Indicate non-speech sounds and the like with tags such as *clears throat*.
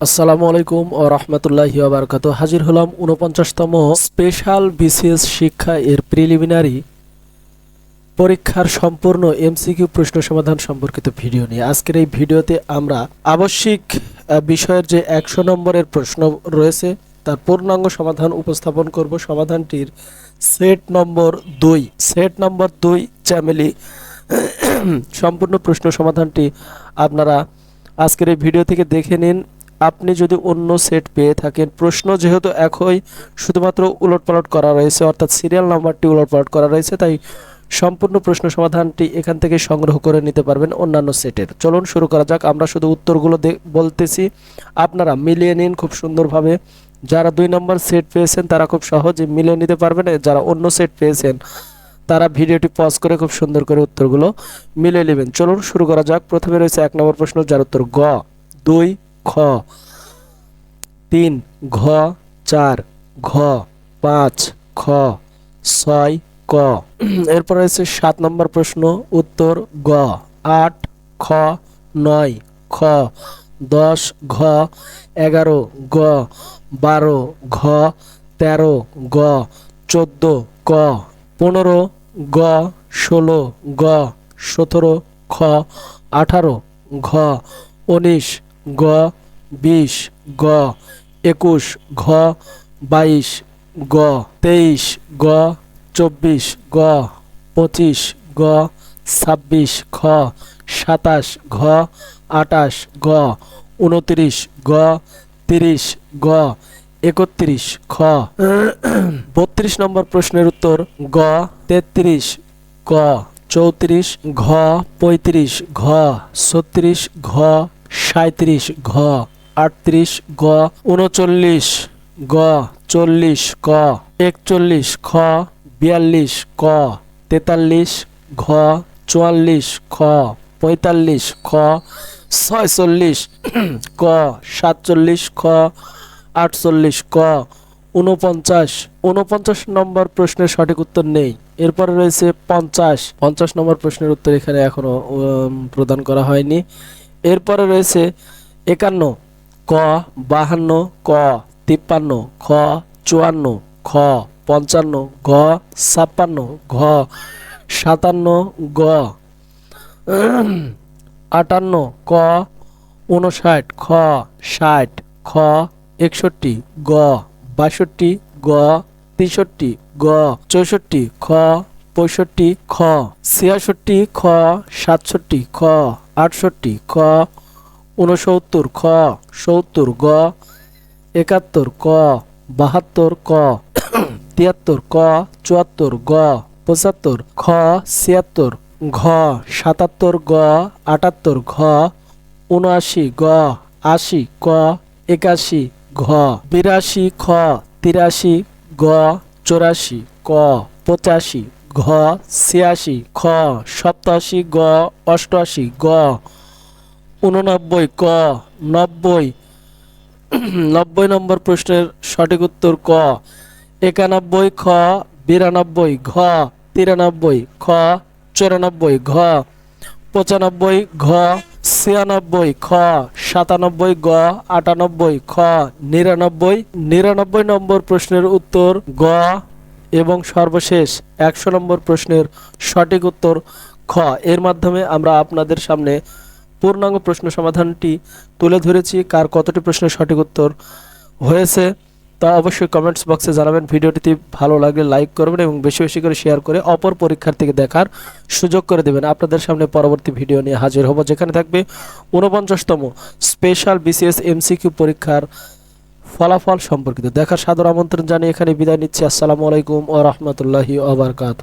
আসসালামু আলাইকুম ও রহমতুল্লাহি আবরকাত হাজির হলাম উনপঞ্চাশতম স্পেশাল বিসিএস শিক্ষা এর প্রিলিমিনারি পরীক্ষার সম্পূর্ণ এমসিকিউ প্রশ্ন সমাধান সম্পর্কিত ভিডিও নিয়ে। আজকের এই ভিডিওতে আমরা আবশ্যিক বিষয়ের যে একশো নম্বরের প্রশ্ন রয়েছে, তার পূর্ণাঙ্গ সমাধান উপস্থাপন করব। সমাধানটির সেট নম্বর দুই। সেট নম্বর দুই, চ্যামেলি, *clears throat* সম্পূর্ণ প্রশ্ন সমাধানটি আপনারা আজকের এই ভিডিও থেকে দেখে নিন। আপনি যদি অন্য সেট পেয়ে থাকেন, প্রশ্ন যেহেতু একই, শুধুমাত্র উলটপালট করা রয়েছে, অর্থাৎ সিরিয়াল নাম্বারটি উলটপালট করা রয়েছে, তাই সম্পূর্ণ প্রশ্ন সমাধানটি এখান থেকে সংগ্রহ করে নিতে পারবেন অন্যান্য সেটের। চলুন শুরু করা যাক, আমরা শুধু উত্তরগুলো বলতেছি। আপনারা মিলিয়ে নিন খুব সুন্দরভাবে। যারা দুই নম্বর সেট পেয়েছেন, তারা খুব সহজে মিলিয়ে নিতে পারবেন। যারা অন্য সেট পেয়েছেন, তারা ভিডিওটি পজ করে খুব সুন্দর করে উত্তরগুলো মিলিয়ে নেবেন। চলুন শুরু করা যাক। প্রথমে রয়েছে এক নম্বর প্রশ্ন, যার উত্তর গ। দুই খ তিন, ঘ, চার, ঘ, পাঁচ, খ, ছয়, ক। এরপর রয়েছে সাত নম্বর প্রশ্ন, উত্তর গ। আট, খ, নয়, খ। দশ, ঘ, এগারো, গ। বারো, ঘ, তেরো, গ। চোদ্দ, ক। পনেরো, গ। ষোলো, গ। সতেরো, খ। আঠারো, ঘ। উনিশ গ, বিশ, গ, একুশ, ঘ, বাইশ, গ, তেইশ, গ, চব্বিশ, গ, পঁচিশ, গ, ছাব্বিশ, খ, সাতাশ, ঘ, আটাশ গ উনত্রিশ গ তিরিশ গ একত্রিশ, খ। বত্রিশ নম্বর প্রশ্নের উত্তর, গ, তেত্রিশ, ক, চৌত্রিশ, ঘ, পঁয়ত্রিশ, ঘ, ছত্রিশ, ঘ সাঁত্রিশ ঘ। আটত্রিশ, গ। উনচল্লিশ, গ। চল্লিশ, ক। একচল্লিশ, খ। বিয়াল্লিশ, ক। তেতাল্লিশ, ঘ। চুয়াল্লিশ, খ। পঁয়তাল্লিশ, খ। ছয়চল্লিশ, ক। সাতচল্লিশ, খ। আটচল্লিশ, ক। উনপঞ্চাশ উনপঞ্চাশ নম্বর প্রশ্নের সঠিক উত্তর নেই। এরপরে রয়েছে পঞ্চাশ। পঞ্চাশ নম্বর প্রশ্নের উত্তর এখানে এখনও প্রদান করা হয়নি। এরপরে রয়েছে একান্ন, ক, বাহান্ন, ক, তিপ্পান্ন, খ, চুয়ান্ন, খ, পঞ্চান্ন ঘ ছাপ্পান্ন, ঘ, সাতান্ন, গ, আটান্ন, ক উনষাট খ, ষাট, খ, একষট্টি, গ, বাষট্টি, গ, তেষট্টি, গ, চৌষট্টি, খ, পঁয়ষট্টি, খ, ছিয়াষট্টি, খ, সাতষট্টি, খ আটষট্টি, খ উনসত্তর খ, সত্তর, গ, একাত্তর, ক, বাহাত্তর, ক, তিয়াত্তর, ক, চুয়াত্তর, গ, পঁচাত্তর, খ, ছিয়াত্তর, ঘ, সাতাত্তর, গ, আটাত্তর, ঘ উনআশি গ, আশি, ক, একাশি, ঘ, বিরাশি, খ, তিরাশি, গ, চৌরাশি, ক, পঁচাশি ঘ, ছিয়াশি, খ, সপ্তাশি, গ, অষ্টআশি, গ উননব্বই ক, নব্বই *clears throat* নব্বই নম্বর প্রশ্নের সঠিক উত্তর ক, একানব্বই, খ, বিরানব্বই, ঘ, তিরানব্বই, খ, চুরানব্বই, ঘ, পঁচানব্বই, ঘ, ছিয়ানব্বই, খ, সাতানব্বই, গ, আটানব্বই, খ, নিরানব্বই নিরানব্বই নম্বর প্রশ্নের উত্তর গ এবং সর্বশেষ একশো নম্বর প্রশ্নের সঠিক উত্তর খ। এর মাধ্যমে আমরা আপনাদের সামনে পূর্ণাঙ্গ প্রশ্ন সমাধানটি তুলে ধরেছি। কার কতটি প্রশ্নের সঠিক উত্তর হয়েছে তা অবশ্যই কমেন্টস বক্সে জানাবেন। ভিডিওটিতে ভালো লাগলে লাইক করবেন এবং বেশি বেশি করে শেয়ার করে অপর পরীক্ষার্থীকে দেখার সুযোগ করে দেবেন। আপনাদের সামনে পরবর্তী ভিডিও নিয়ে হাজির হব, যেখানে থাকবে ঊনপঞ্চাশতম স্পেশাল বিসিএস এমসিকিউ পরীক্ষার ফলাফল সম্পর্কিত। দেখার সাদর আমন্ত্রণ জানিয়ে এখানে বিদায় নিচ্ছি। আসসালামু আলাইকুম ও রহমতুল্লাহি ওবরকাত